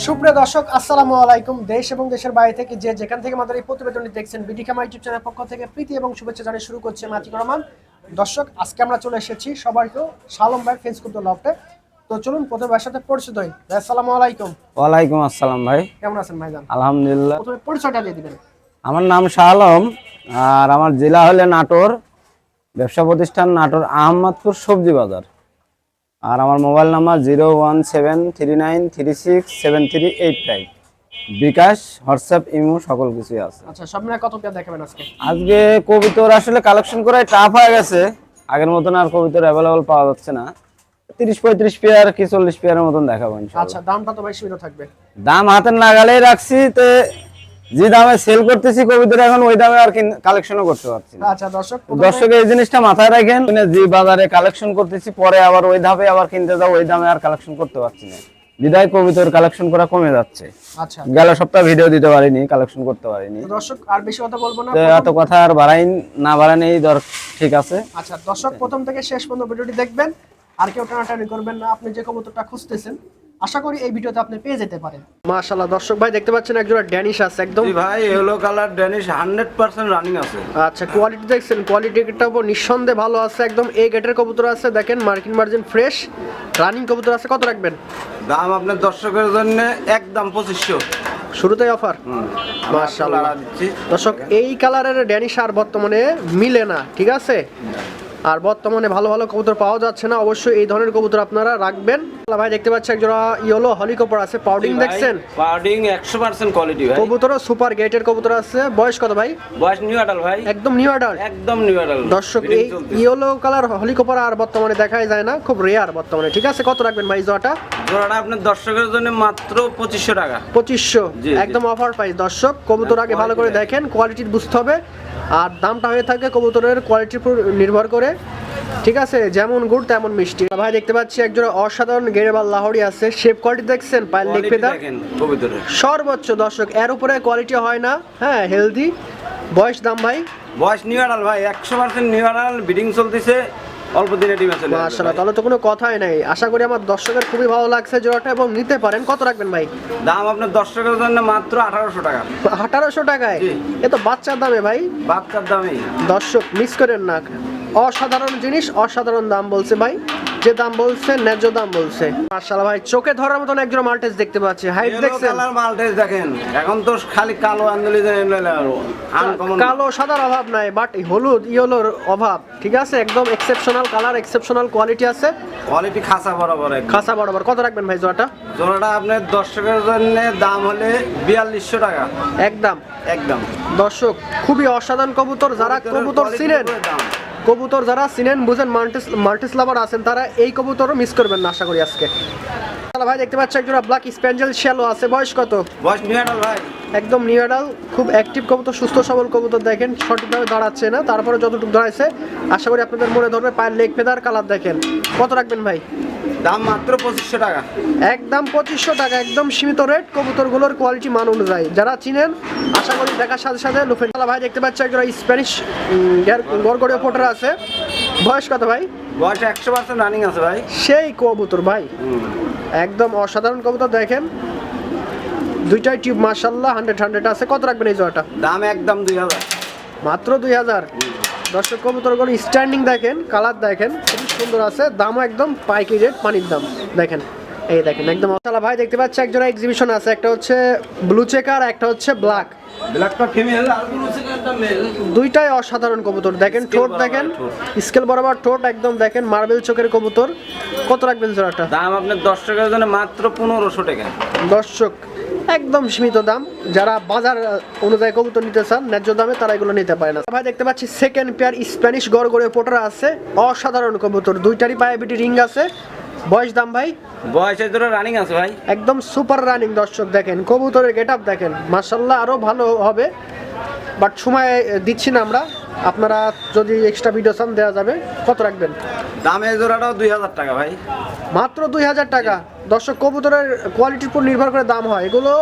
সুপ্রিয় দর্শক আসসালামু আলাইকুম। দেশ এবং দেশের বাইরে থেকে যে যেখান থেকে আমাদের এই প্রতিবেদনটি দেখছেন বিডি খামা ইউটিউব চ্যানেল পক্ষ থেকে প্রীতি এবং শুভেচ্ছা জানিয়ে শুরু করছে মাতিক রহমান। দর্শক আজকে আমরা চলে এসেছি সবাইকে শালম ভাই ফেন্স করতে লফটে তো চলুন প্রথমে ভাইয়ের সাথে পরিচিত হই। ভাই, আসসালামু আলাইকুম। ওয়ালাইকুম আসসালাম ভাই। কেমন আছেন ভাইজান? আলহামদুলিল্লাহ। প্রথমে পরিচয়টা দিয়ে দিবেন। আমার নাম শাহ আলম আর আমার জেলা হলে নাটোর। ব্যবসা প্রতিষ্ঠান নাটোর আহমদপুর সবজি বাজার। আর আমার mobile number zero one seven three nine three six seven three eight five. BKash WhatsApp imo সকল কিছুই আছে। আচ্ছা সব মিলে কত পেয়ার দেখাবেন আজকে? আজকে কবিতর আসলে কালেকশন করাই টাফ হয়ে গেছে। আগের মতন আর কবিতর অ্যাভেলেবল পাওয়া যাচ্ছে না। তিরিশ পঁয়ত্রিশ পেয়ার কি চল্লিশ পেয়ারের মতন দেখাবো ইনশাআল্লাহ। আচ্ছা দামটা তো ভাই সীমিত থাকবে। দাম হাতের লাগালেই রাখছি তো যে দামে সেল করতেছি কবিতর এখন ওই দামে আর কালেকশনও করতে পারছি আচ্ছা দর্শক দর্শক এই জিনিসটা মাথায় রাখেন যে বাজারে কালেকশন করতেছি পরে আবার ওই ধাপে আবার কিনতে যাও ওই দামে আর কালেকশন করতে পারছি না। বিদায় কবিতর কালেকশন করা কমে যাচ্ছে। আচ্ছা। গেল সপ্তাহ ভিডিও দিতে পারিনি কালেকশন করতে পারিনি। দর্শক আর বেশি কথা বলব না এত কথা আর বাড়াই না বাড়ানেই দর ঠিক আছে। আচ্ছা দর্শক প্রথম থেকে শেষ পর্যন্ত ভিডিওটি দেখবেন আর কেউ টানাটানি করবেন না আপনি যে কবুতরটা খুঁজতেছেন আশা করি এই ভিডিওতে আপনি পেয়ে যেতে পারেন। মাশাআল্লাহ দর্শক ভাই দেখতে পাচ্ছেন একজোড়া ড্যানিশ আছে একদম ভাই yellow colour Danish hundred percent running আছে। আচ্ছা কোয়ালিটি দেখছেন কোয়ালিটিটা নিঃসন্দেহে ভালো আছে একদম এই গেটের কবুতর আছে দেখেন মার্কিন মার্জিন ফ্রেশ রানিং কবুতর আছে কত রাখবেন? দাম আপনার দর্শকের জন্য একদম পঁচিশশো। শুরুতেই অফার মাশাআল্লাহ। দর্শক এই কালারের ড্যানিশ আর বর্তমানে মিলে না ঠিক আছে? আর বর্তমানে ভালো ভালো কবুতর পাওয়া যাচ্ছে না অবশ্যই এই ধরনের কবুতর আপনারা রাখবেন। ভাই দেখতে পাচ্ছি একজোড়া ইয়েলো হলিকপার আছে পাউডিং দেখছেন? পাউডিং একশো পার্সেন্ট কোয়ালিটি ভাই। কবুতরও সুপার গেটের কবুতর আছে। বয়স কত ভাই? বয়স নিউ আডাল ভাই। একদম নিউ অর্ডার একদম নিউ আডাল দর্শক এই ইয়েলো কালার হলিকপার আর বর্তমানে দেখাই যায় না খুব রেয়ার বর্তমানে ঠিক আছে? কত রাখবেন ভাই জোয়াটা জোড়াটা? আপনার দর্শকের জন্য মাত্র পঁচিশশো টাকা। পঁচিশশো জি, জি। একদম অফার প্রাইস দর্শক কবুতর আগে ভালো করে দেখেন কোয়ালিটি বুঝতে হবে। আর দামটা হয়ে থাকে কবুতরের কোয়ালিটির উপর নির্ভর করে। ঠিক আছে যেমন গুড় তেমন মিষ্টি। ভাই দেখতে পাচ্ছি একজন অসাধারণ গেরেবাল লাহরি আছে। শেপ কোয়ালিটি দেখছেন? পায়ের লেগ পেদা সর্বোচ্চ দর্শক এর উপরে কোয়ালিটি হয় না। হ্যাঁ হেলদি বয়স দাম ভাই? বয়স নিউ আডাল ভাই একশো পার্সেন্ট নিউ ব্রিডিং চলতেছে অল্প দিনে ডিমে আসবে মাশাআল্লাহ তাহলে তো কোনো কথাই নাই। আশা করি আমার দর্শকের খুবই ভালো লাগছে জোড়াটা এবং নিতে পারেন। কত রাখবেন ভাই? দাম আপনার দর্শকের জন্য মাত্র আঠারোশো টাকা। আঠারোশো টাকায়? এ তো বাচ্চার দামে ভাই। বাচ্চার দামে। দর্শক মিস করেন না। অসাধারণ জিনিস অসাধারণ দাম বলছে ভাই। যে দাম বলছে ন্যায্য দাম বলছে। মার্শাল্লাহ ভাই চোখে ধরার মতন একজন মাল্টেজ দেখতে পাচ্ছি। হাইট দেখছেন? colour মাল্টেজ দেখেন। এখন তো খালি কালো আন্দোলি আনকমন কালো সাদার অভাব নাই বাট হলুদ ইয়েলোর অভাব ঠিক আছে? একদম এক্সেপশনাল কালার এক্সেপশনাল কোয়ালিটি আছে। কোয়ালিটি খাসা বরাবর। খাসা বরাবর। কত রাখবেন ভাই জোয়াটা জোড়াটা আপনার দর্শকের জন্য দাম হলে বিয়াল্লিশশো টাকা। একদম। একদম। দর্শক খুবই অসাধারণ কবুতর যারা কবুতর ছিলেন দাম। কবুতর যারা চিনেন, বুঝেন মাল্টিস মাল্টিস লাভার আছেন, তারা এই কবুতরও মিস করবেন না, আশা করি আজকে। তাহলে ভাই দেখতে পাচ্ছি একজোড়া ব্ল্যাক স্প্যাঞ্জেল শ্যালো আছে। বয়স কত? বয়স নিউ ভাই। একদম নিউডাল খুব অ্যাক্টিভ কবুতর সুস্থ সবল কবুতর দেখেন সঠিকভাবে দাঁড়াচ্ছে না তারপরে যতটুকু দাঁড়াইছে আশা করি আপনাদের মনে ধরবে পায়ের লেগ ফেদার কালার দেখেন। কত রাখবেন ভাই? দাম মাত্র পঁচিশশো টাকা। একদম পঁচিশশো টাকা একদম সীমিত রেট কবুতরগুলোর কোয়ালিটি মান অনুযায়ী। যারা চিনেন আশা করি দেখার সাথে সাথে লুফেন ভাই দেখতে পাচ্ছি একজন স্প্যানিশ গড়গড়িয়া পোটার আছে। বয়স কত ভাই? বয়স একশো পার্সেন্ট রানিং আছে ভাই। সেই কবুতর ভাই। একদম অসাধারণ কবুতর দেখেন। দুইটাই টিউব মার্শাল্লাহ হান্ড্রেড হান্ড্রেড আছে। কত রাখবেন এই জোয়াটা দাম একদম দুই হাজার। মাত্র দুই হাজার। দর্শক কবুতরগুলো স্ট্যান্ডিং দেখেন কালার দেখেন খুব সুন্দর আছে। দামও একদম পাইকি রেট পানির দাম। দেখেন এই দেখেন একদম মশালা ভাই দেখতে পাচ্ছি একজনের এক্সিবিশন আছে। একটা হচ্ছে ব্লু চেকার একটা হচ্ছে ব্ল্যাক ব্ল্যাকটা ফিমেল আর ব্লু সিগারটা মেল দুইটাই অসাধারণ কবুতর। দেখেন ঠোঁট দেখেন? স্কেল বরাবর ঠোঁট একদম দেখেন মার্বেল চোখের কবুতর। কত রাখবেন জোড়াটা দাম আপনার দর্শকের জন্য মাত্র পনেরোশো টাকা। দর্শক একদম সীমিত দাম। যারা বাজার অনুযায়ী কবুতর নিতে চান ন্যায্য দামে তারা এগুলো নিতে পারে না। ভাই দেখতে পাচ্ছি সেকেন্ড পেয়ার স্প্যানিশ গড় গড়ে পোটার আছে। অসাধারণ কবুতর। দুইটারই পায়ে বিটি রিং আছে। বয়স দাম ভাই? বয়সের ধরে রানিং আছে ভাই। একদম সুপার রানিং দর্শক দেখেন। কবুতরের গেট আপ দেখেন। মার্শাল্লাহ আরও ভালো হবে। বাট সময় দিচ্ছি না আমরা। আপনারা যদি এক্সট্রা ভিডিও চান দেওয়া যাবে। কত রাখবেন? দামে জোড়াটাও দুই হাজার টাকা ভাই। মাত্র দুই হাজার টাকা। দর্শক কবুতরের কোয়ালিটির উপর নির্ভর করে দাম হয়। এগুলো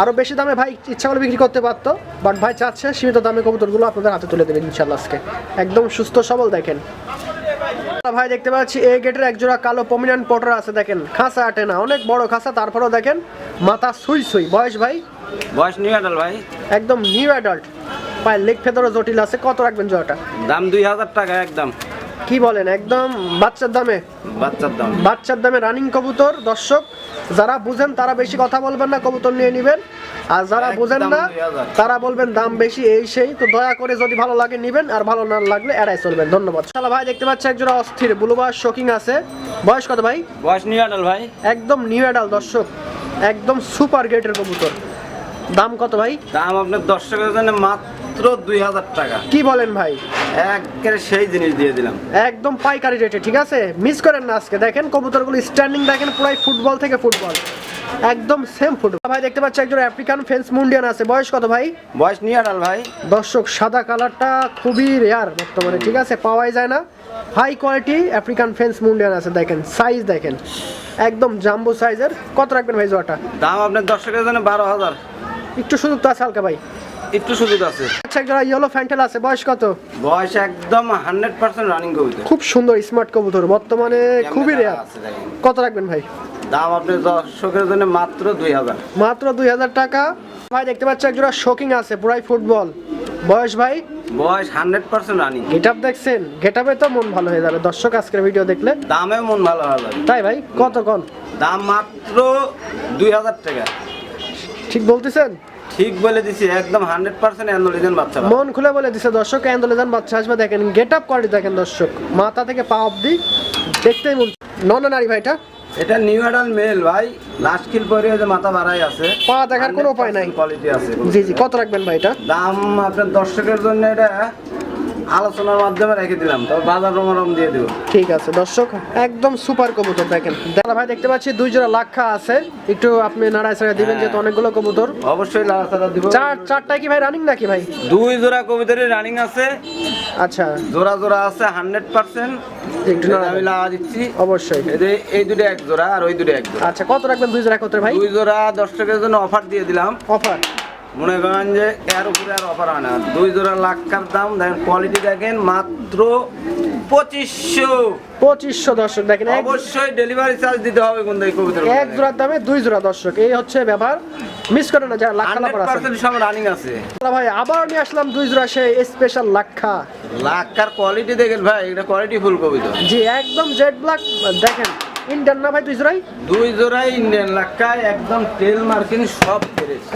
আরও বেশি দামে ভাই ইচ্ছা করে বিক্রি করতে পারতো। বাট ভাই চাচ্ছে সীমিত দামে কবুতরগুলো আপনাদের হাতে তুলে দেবেন ইনশাল্লাহ আজকে। একদম সুস্থ সবল দেখেন। ভাই দেখতে পাচ্ছি এই গেটের এক জোড়া কালো পমিনান্ট পটার আছে দেখেন। খাসা আটে না অনেক বড় খাসা তারপরেও দেখেন মাথা সুই সুই। বয়স ভাই? বয়স নিউ অ্যাডাল ভাই। একদম নিউ অ্যাডাল্ট পায়ের লেগ ফেদারও জটিল আছে কত রাখবেন জোড়াটা? দাম দুই হাজার টাকা একদম। কি বলেন একদম বাচ্চার দামে? বাচ্চার দাম। বাচ্চার দামে রানিং কবুতর দর্শক যারা বুঝেন তারা বেশি কথা বলবেন না কবুতর নিয়ে নেবেন। আর যারা বুঝেন না তারা বলবেন দাম বেশি এই সেই। তো দয়া করে যদি ভালো লাগে নেবেন আর ভালো না লাগলে এড়াই চলবেন। ধন্যবাদ। শালা ভাই দেখতে পাচ্ছি একজোড়া অস্থির বুলুবার শোকিং আছে। বয়স কত ভাই? বয়স নিউ অ্যাডাল ভাই। একদম নিউ অ্যাডাল দর্শক। একদম সুপার গেটের কবুতর। দাম কত ভাই? দাম আপনার দর্শকের জন্য মাত্র দুই হাজার টাকা। কি বলেন ভাই? একেবারে সেই জিনিস দিয়ে দিলাম। একদম পাইকারি রেটে ঠিক আছে? মিস করেন না আজকে। দেখেন কবুতরগুলো স্ট্যান্ডিং দেখেন পুরাই ফুটবল থেকে ফুটবল একদম সেম ফুটবল ভাই দেখতে পাচ্ছি একজন আফ্রিকান ফেন্স মুন্ডিয়ান আছে। বয়স কত ভাই? বয়স নিউ অ্যাডাল ভাই। দর্শক সাদা কালারটা খুবই রেয়ার বর্তমানে ঠিক আছে? পাওয়াই যায় না। হাই কোয়ালিটি আফ্রিকান ফেন্স মুন্ডিয়ান আছে দেখেন। সাইজ দেখেন। একদম জাম্বো সাইজের কত রাখবেন ভাই জোয়াটা দাম আপনার দর্শকের জন্য বারো হাজার। একটু সুযোগ তো আছে হালকা ভাই। একটু সুযোগ আছে। আচ্ছা একজন ইয়েলো ফ্যান্টেল আছে। বয়স কত? বয়স একদম হান্ড্রেড পার্সেন্ট রানিং কবিতা। খুব সুন্দর স্মার্ট কবুতর। বর্তমানে খুবই রেয়ার আছে কত রাখবেন ভাই? দাম আপনার দর্শকের জন্য মাত্র দুই হাজার। মাত্র দুই হাজার টাকা। ভাই দেখতে পাচ্ছি একজোড়া শোকিং আছে পুরাই ফুটবল। বয়স ভাই? বয়স hundred percent running. Get up দেখছেন? গেট আপে তো মন ভালো হয়ে যাবে। দর্শক আজকের ভিডিও দেখলে? দামে মন ভালো হবে তাই ভাই? কত কন? দাম মাত্র দুই হাজার টাকা। ঠিক বলতেছেন? ঠিক বলে দিছি একদম হান্ড্রেড পার্সেন্ট অ্যান্ডোলিজেন বাচ্চা মন খুলে বলে দিছে দর্শক অ্যান্ডলে যান বাচ্চা আসবে দেখেন গেট আপ কোয়ালিটি দেখেন দর্শক। মাথা থেকে পা অব্দি দেখতেই মন নন নারী ভাইটা এটা নিউ অ্যাডাল মেল ভাই। লাস্ট কিল পরে যে মাথা বাড়াই আছে। পা দেখার কোনো উপায় নাই। কোয়ালিটি আছে জি জি কত রাখবেন ভাই এটা? দাম আপনার দর্শকের জন্য এটা আলোচনার মাধ্যমে রেখে দিলাম। তবে বাজার রমরম দিয়ে দেবো। ঠিক আছে দর্শক একদম সুপার কবুতর দেখেন। দাদা ভাই দেখতে পাচ্ছি দুই জোড়া লাক্ষা আছে। একটু আপনি নাড়ায় ছাড়া দিবেন যেহেতু অনেকগুলো কবুতর। অবশ্যই লাড়াচাড়া দিব। চার চারটায় কি ভাই রানিং নাকি ভাই? দুই জোড়া কবিতারই রানিং আছে। আচ্ছা। জোড়া জোড়া আছে হান্ড্রেড পার্সেন্ট। একটু আমি লাগা দিচ্ছি। অবশ্যই। এই যে- এই দুটো এক জোড়া আর ওই দুটো এক জোড়া। আচ্ছা কত রাখবেন দুই জোড়া একত্রে ভাই? দুই জোড়া দর্শকের জন্য অফার দিয়ে দিলাম। অফার মনে করেন যে এর উপরে আর অফার হয় না। দুই জোড়া লাক্ষার দাম দেখেন কোয়ালিটি দেখেন মাত্র পঁচিশশো। পঁচিশশো দর্শক দেখেন অবশ্যই ডেলিভারি চার্জ দিতে হবে কিন্তু এই এক জোড়ার দামে দুই জোড়া দর্শক। এই হচ্ছে ব্যাপার। মিস করে না যারা লাক্ষা লাভার আছে। সব রানিং আছে। ভাই আবার নিয়ে আসলাম দুই জোড়া সেই স্পেশাল লাক্ষা। লাক্ষার কোয়ালিটি দেখেন ভাই এটা কোয়ালিটি ফুল কবিতা জি একদম জেড ব্ল্যাক দেখেন। ইন্ডিয়ান না ভাই দুই জোড়াই? দুই জোড়াই ইন্ডিয়ান লাক্ষায় একদম তেল মার্কিন সব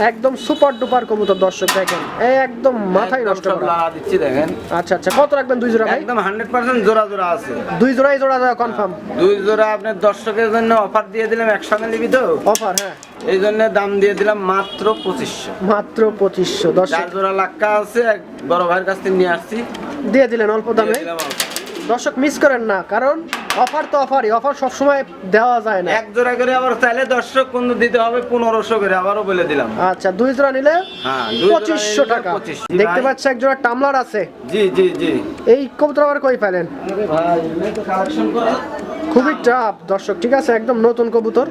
একদম সুপার ডুপার কবুতর দর্শক দেখেন একদম মাথায় নষ্ট করা। লাগা দিচ্ছি দেখেন। আচ্ছা আচ্ছা কত রাখবেন দুই জোড়া ভাই? একদম হান্ড্রেড পার্সেন্ট জোড়া জোড়া আছে। দুই জোড়াই জোড়া দেওয়া কনফার্ম দুই জোড়া আপনার দর্শকের জন্য অফার দিয়ে দিলাম একসঙ্গে নিবি তো? অফার হ্যাঁ। এই জন্য দাম দিয়ে দিলাম মাত্র পঁচিশশো। মাত্র পঁচিশশো দর্শক। চার জোড়া লাক্কা আছে এক বড় ভাইয়ের কাছ থেকে নিয়ে আসছি। দিয়ে দিলেন অল্প দামে। দিলাম অল্প। দর্শক মিস করেন না কারণ অফার তো অফারই অফার সবসময় দেওয়া যায় না। এক জোড়া করে আবার চাইলে দর্শক কোন দিতে হবে পনেরোশো করে আবারও বলে দিলাম। আচ্ছা দুই জোড়া নিলে হ্যাঁ, পঁচিশশো টাকা। দেখতে। পাচ্ছি এক জোড়া টামলার আছে। জি জি জি। এই কবুতর আবার কই আরে ভাই কালেকশন করা। খুবই টাপ দর্শক ঠিক আছে? একদম নতুন কবুতর।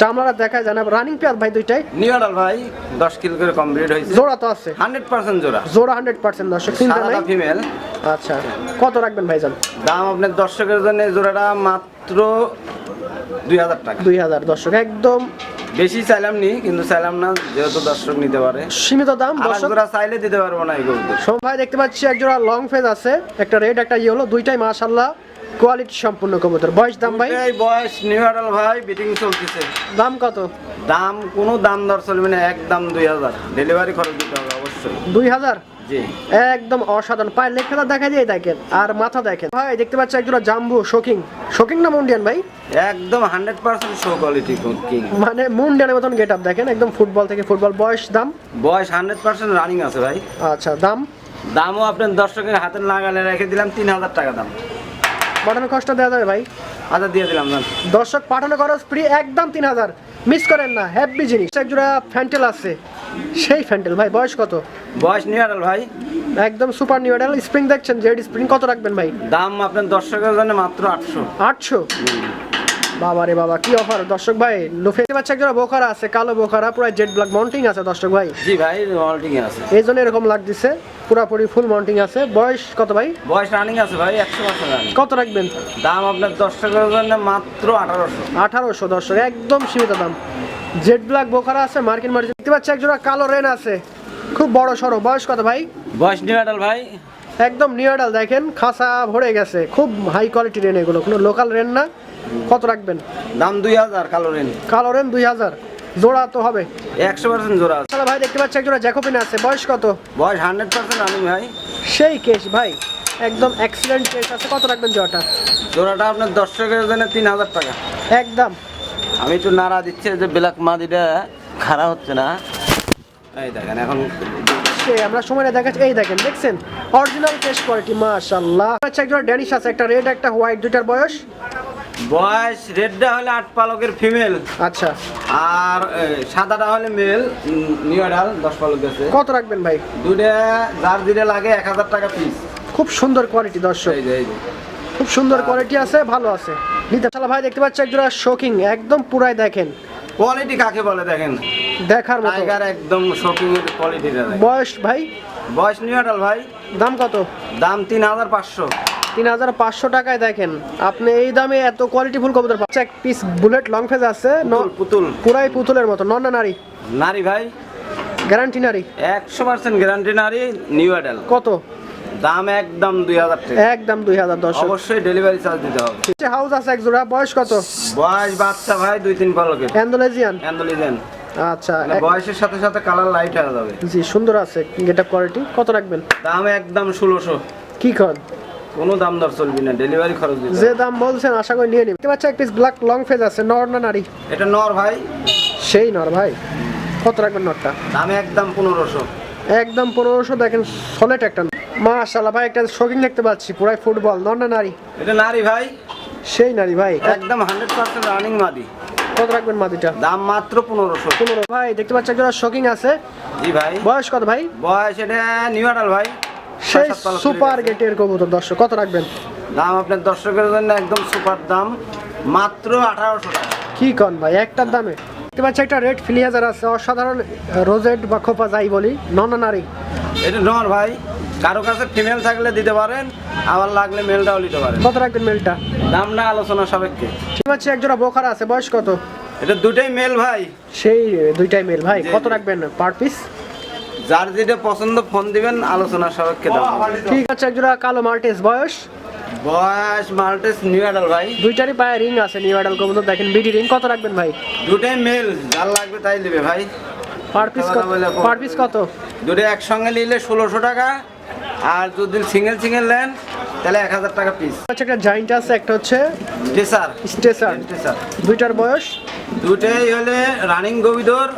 টামলার দেখা যায় না রানিং পেয়ার ভাই দুইটাই? নিউডাল ভাই দশ কিলো করে কমপ্লিট হয়েছে। জোড়া তো আছে। হান্ড্রেড পার্সেন্ট জোড়া। জোড়া হান্ড্রেড পার্সেন্ট দর্শক চিন্তা নাই? ফিমেল আচ্ছা কত রাখবেন ভাইজান? দাম আপনার দর্শকের জন্য জোড়াটা মাত্র দুই হাজার টাকা। দুই হাজার দর্শক একদম বেশি চাইলাম নি কিন্তু চাইলাম না যেহেতু দর্শক নিতে পারে। সীমিত দাম আর দর্শক। জোড়া চাইলে দিতে পারব না এই গরুদের সব ভাই দেখতে পাচ্ছি এক জোড়া লং ফেজ আছে একটা রেড একটা ইয়েলো দুইটাই মাশাল্লাহ কোয়ালিটি সম্পূর্ণ কবুতর। বয়স দাম ভাই? এই বয়স নিউ আডাল ভাই বিটিং চলতেছে। দাম কত? দাম কোনো দাম দর চলবে না একদম দুই হাজার। ডেলিভারি খরচ দিতে হবে অবশ্যই। দুই হাজার? জি। একদম অসাধারণ। পায়ের লেখাটা দেখা যায় দেখেন আর মাথা দেখেন। ভাই দেখতে পাচ্ছি একজোড়া জাম্বু শোকিং শোকিং না মুন্ডিয়ান ভাই? একদম hundred percent show quality king মানে মুন্ডিয়ানের মতন গেট আপ দেখেন একদম ফুটবল থেকে ফুটবল। বয়স দাম? বয়স হান্ড্রেড পার্সেন্ট রানিং আছে ভাই। আচ্ছা দাম? দামও আপনার দর্শকের হাতে লাগালে রেখে দিলাম তিন হাজার টাকা দাম। পাঠানো খরচটা দেওয়া যাবে ভাই। হাজার দিয়ে দিলাম না দর্শক পাঠানো খরচ ফ্রি একদম তিন হাজার। মিস করেন না হ্যাপি জিনিস। এক জোড়া ফ্যান্টেল আছে। সেই ফ্যান্টেল ভাই বয়স কত? বয়স নিউডাল ভাই। একদম সুপার নিউ মডেল স্প্রিং দেখছেন জেড স্প্রিং কত রাখবেন ভাই? দাম আপনার দর্শকের জন্য মাত্র আটশো। আটশো? বাবা রে বাবা কি অফার দর্শক ভাই লুফে বাচ্চা একজোড়া বোখারা আছে কালো বোখারা পুরো জেড ব্ল্যাক মাউন্টিং আছে দর্শক ভাই। জি ভাই মল্টিং আছে। এই জন্য এরকম লাগতেছে পুরাপুরি ফুল মাউন্টিং আছে। বয়স কত ভাই? বয়স রানিং আছে ভাই একশো বছর কত রাখবেন? দাম আপনার দশ টাকার জন্য মাত্র আঠারোশো। আঠারোশো দর্শক একদম সীমিত দাম। জেড ব্ল্যাক বোখারা আছে মার্কিন মার্জিন। দেখতে পাচ্ছি একজোড়া কালো রেন আছে। খুব বড় সড়ো বয়স কত ভাই? বয়স নিউ ভাই। একদম নিউডাল দেখেন খাসা ভরে গেছে। খুব হাই কোয়ালিটি রেন এগুলো কোনো লোকাল রেন না। কত রাখবেন? দাম দুই হাজার কালো রেন। কালো রেন দুই হাজার। জোড়া তো হবে। একশো পার্সেন্ট জোড়া আছে। ভাই দেখতে পাচ্ছি একজোড়া জ্যাকোপিন আছে। বয়স কত? বয়স হান্ড্রেড পার্সেন্ট রানিং ভাই। সেই কেস ভাই। একদম অ্যাক্সিডেন্ট কেস আছে। কত রাখবেন জোড়াটা? জোড়াটা আপনার দশ টাকার জন্য তিন হাজার টাকা। একদম। আমি একটু নাড়া দিচ্ছি যে ব্ল্যাক মাদিটা খারাপ হচ্ছে না। এই দেখেন এখন আমরা সময় দেখাচ্ছি। এই দেখেন দেখছেন? অরিজিনাল কেস কোয়ালিটি মাশাআল্লাহ। আচ্ছা একজোড়া ড্যানিশ আছে একটা রেড একটা হোয়াইট দুইটার বয়স। বয়স রেডটা হলে আট পালকের ফিমেল। আচ্ছা। আর সাদাটা হলে মেল নিউ অ্যাডাল দশ পালক গেছে কত রাখবেন ভাই? দুটা যার দিলে লাগে এক হাজার টাকা পিস খুব সুন্দর কোয়ালিটি দর্শক। এই যে এই যে। খুব সুন্দর কোয়ালিটি আছে ভালো আছে। নিতে শালা ভাই দেখতে পাচ্ছি একজোড়া শোকিং একদম পুরাই দেখেন। কোয়ালিটি কাকে বলে দেখেন? দেখার মতো। টাইগার একদম শপিং এর কোয়ালিটিটা দেখেন। বয়স ভাই? বয়স নিউ অ্যাডাল ভাই। দাম কত? দাম তিন হাজার পাঁচশো। তিন হাজার পাঁচশো টাকায় দেখেন। আপনি এই দামে এত কোয়ালিটি ফুল কবুতর পাচ্ছেন এক পিস বুলেট লং ফেজ আছে। পুতুল পুরাই পুতুলের মতো। নন না নারী? নারী ভাই। গ্যারান্টি নারী? একশো পার্সেন্ট গ্যারান্টি নারী নিউ অ্যাডাল কত? দাম একদম দুই হাজার একদম দুই হাজার দশ। অবশ্যই ডেলিভারি চার্জ দিতে হবে। হাউস আছে এক জোড়া বয়স কত? বয়স বাচ্চা ভাই দুই তিন পালকের অ্যান্ডোলেজিয়ান অ্যান্ডোলিজেন আচ্ছা মানে বয়সের সাথে সাথে কালার লাইট হয়ে যাবে। জি সুন্দর আছে। গেট আপ কোয়ালিটি কত রাখবেন? দাম একদম ষোলোশো। কি কর কোনো দাম দর চলবি না ডেলিভারি খরচ দিতে যে দাম বলছেন আশা করি নিয়ে নিন দেখতে পাচ্ছি এক পিস ব্ল্যাক লং ফেজ আছে নর না নারী? এটা নর ভাই। সেই নর ভাই। কত রাখবেন নরটা? দাম একদম পনেরোশো। একদম পনেরোশো দেখেন সলেট একটা মাশাল্লাহ ভাই একটা শৌখিন দেখতে পাচ্ছি পুরাই ফুটবল নর না নারী? এটা নারী ভাই। সেই নারী ভাই। একদম হান্ড্রেড পার্সেন্ট রানিং মাদি। কত রাখবেন মাদিটা? দাম মাত্র পনেরোশো। পনেরো। ভাই দেখতে পাচ্ছি একটা শৌখিন আছে। জি ভাই। বয়স কত ভাই? বয়স এটা নিউ অ্যাডাল ভাই। সেই সুপার। গেটের কবুতর দর্শক কত রাখবেন? দাম আপনার দর্শকের জন্য একদম সুপার দাম মাত্র আঠারোশো টাকা। কি কন ভাই একটার দামে। দেখতে পাচ্ছি একটা রেড ফিলিয়াজার আছে অসাধারণ রোজেড বা খোপা যাই বলি নন নারী এটা নর ভাই কারও কাছে ফিমেল থাকলে দিতে পারেন আবার লাগলে মেলটাও নিতে পারেন। কত রাখবেন মেলটা দাম না আলোচনা সাপেক্ষে। দেখতে পাচ্ছি একজোড়া বোখারা আছে বয়স কত? এটা দুটাই মেল ভাই। সেই দুইটাই মেল ভাই কত। রাখবেন পার পিস যার যেটা পছন্দ ফোন দিবেন আলোচনা সাপেক্ষে দাম ঠিক আছে একজোড়া কালো মাল্টেস বয়স। বয়স মাল্টেস নিউ অ্যাডাল ভাই। দুইটারই পায়ে রিং আছে নিউ অ্যাডাল কবুতর দেখেন বিডি রিং কত রাখবেন ভাই? দুটাই মেল যার লাগবে তাই নেবে ভাই। পার পিস কত। পার পিস কত? দুটো একসঙ্গে নিলে ষোলোশো টাকা আর যদি সিঙ্গেল সিঙ্গেল নেন তাহলে এক হাজার টাকা পিস আচ্ছা একটা জাইন্ট আছে একটা হচ্ছে টেসার স্টেসার টেসার দুইটার বয়স? দুটাই হলে রানিং গবিদর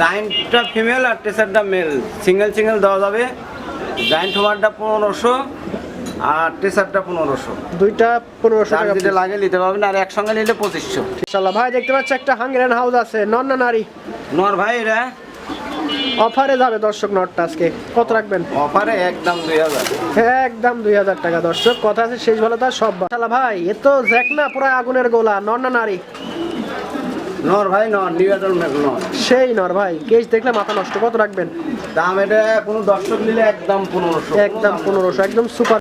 জায়েন্টটা ফিমেল আর টেসারটা মেল সিঙ্গেল সিঙ্গেল দেওয়া যাবে। জায়েন্ট হোমারটা পনেরোশো আর টেসারটা পনেরোশো। দুইটা পনেরোশো টাকা যেটা লাগে নিতে পারবেন আর একসঙ্গে নিলে পঁচিশশো। ইনশাল্লাহ ভাই দেখতে পাচ্ছি একটা হাঙ্গেরিয়ান হাউস আছে। নন না নারী? নর ভাই এরা? অফারে যাবে দর্শক নটটা আজকে। কত রাখবেন? অফারে একদম দুই হাজার। একদম দুই হাজার টাকা দর্শক। কথা আছে শেষ ভালো তার সব ভাই। এ তো জ্যাক না পুরো আগুনের গোলা। নর না নারী? নর ভাই নর নিউ নর। সেই নর ভাই কেস দেখলে মাথা নষ্ট কত রাখবেন? দাম এটা কোনো দর্শক নিলে একদম পনেরোশো। একদম পনেরোশো একদম সুপার